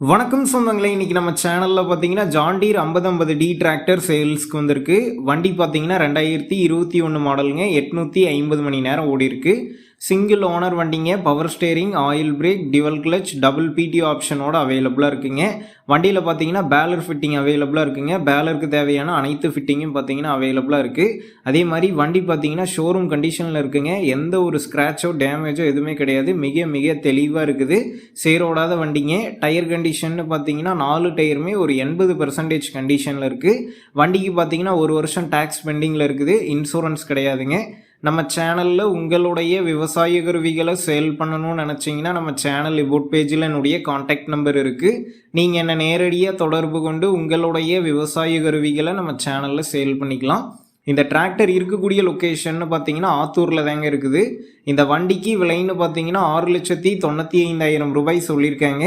வணக்கம் சொந்தங்களே இன்னைக்கு நம்ம சேனலில் பார்த்தீங்கன்னா ஜாண்டீர் ஐம்பது ஐம்பது டி டிராக்டர் சேல்ஸ்க்கு வந்திருக்கு. வண்டி பார்த்தீங்கன்னா ரெண்டாயிரத்தி இருபத்தி ஒன்று மாடலுங்க எட்நூற்றி ஐம்பது மணி நேரம் ஓடி சிங்கிள் ஓனர் வண்டிங்க power steering oil brake dual clutch double பிடி ஆப்ஷனோட அவைலபிளாக இருக்குங்க. வண்டியில் பார்த்தீங்கன்னா பேலர் ஃபிட்டிங் அவைலபிளாக இருக்குங்க. பேலருக்கு தேவையான அனைத்து ஃபிட்டிங்கும் பார்த்தீங்கன்னா அவைலபிளாக இருக்குது அதே மாதிரி வண்டி பார்த்தீங்கன்னா ஷோரூம் கண்டிஷனில் இருக்குங்க. எந்த ஒரு ஸ்க்ராச்சோ டேமேஜோ எதுவுமே கிடையாது. மிக மிக தெளிவாக இருக்குது. சேரோடாத வண்டிங்க. டயர் கண்டிஷன்னு பார்த்தீங்கன்னா நாலு டயருமே ஒரு எண்பது பர்சன்டேஜ் கண்டிஷனில் இருக்குது வண்டிக்கு பார்த்தீங்கன்னா ஒரு வருஷம் டேக்ஸ் பெண்டிங்கில் இருக்குது. இன்சூரன்ஸ் கிடையாதுங்க. நம்ம சேனலில் உங்களுடைய விவசாய கருவிகளை சேல் பண்ணணும்னு நினச்சிங்கன்னா நம்ம சேனல் இபோட் பேஜில் என்னுடைய காண்டாக்ட் நம்பர் இருக்குது நீங்கள் என்னை நேரடியாக தொடர்பு கொண்டு உங்களுடைய விவசாய கருவிகளை நம்ம சேனலில் சேல் பண்ணிக்கலாம். இந்த டிராக்டர் இருக்கக்கூடிய லொக்கேஷன் பார்த்தீங்கன்னா ஆத்தூரில் தாங்க இருக்குது. இந்த வண்டிக்கு விலைன்னு பார்த்தீங்கன்னா ஆறு லட்சத்தி தொண்ணூற்றி ஐந்தாயிரம் ரூபாய் சொல்லியிருக்காங்க.